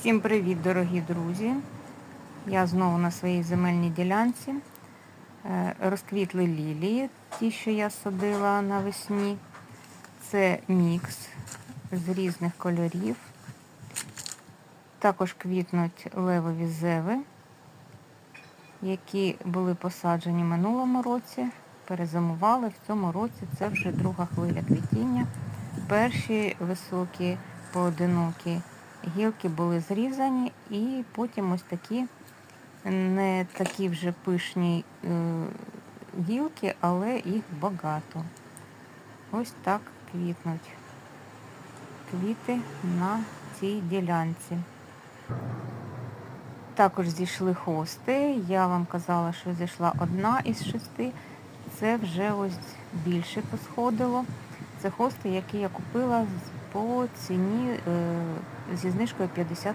Всім привіт, дорогі друзі! Я знову на своїй земельній ділянці. Е, Розквітли лілії, ті, що я садила навесні. Це мікс з різних кольорів. Також квітнуть левові зеви, які були посаджені минулому році, перезимували. В цьому році це вже друга хвиля квітіння. Перші високі поодинокі гілки були зрізані і потім ось такі не такі вже пишні е, гілки, але їх багато. Ось так квітнуть квіти на цій ділянці. Також зійшли хости. Я вам казала, що зійшла одна із шести. Це вже ось більше посходило. Це хости, які я купила з- по ціні е, зі знижкою 50%.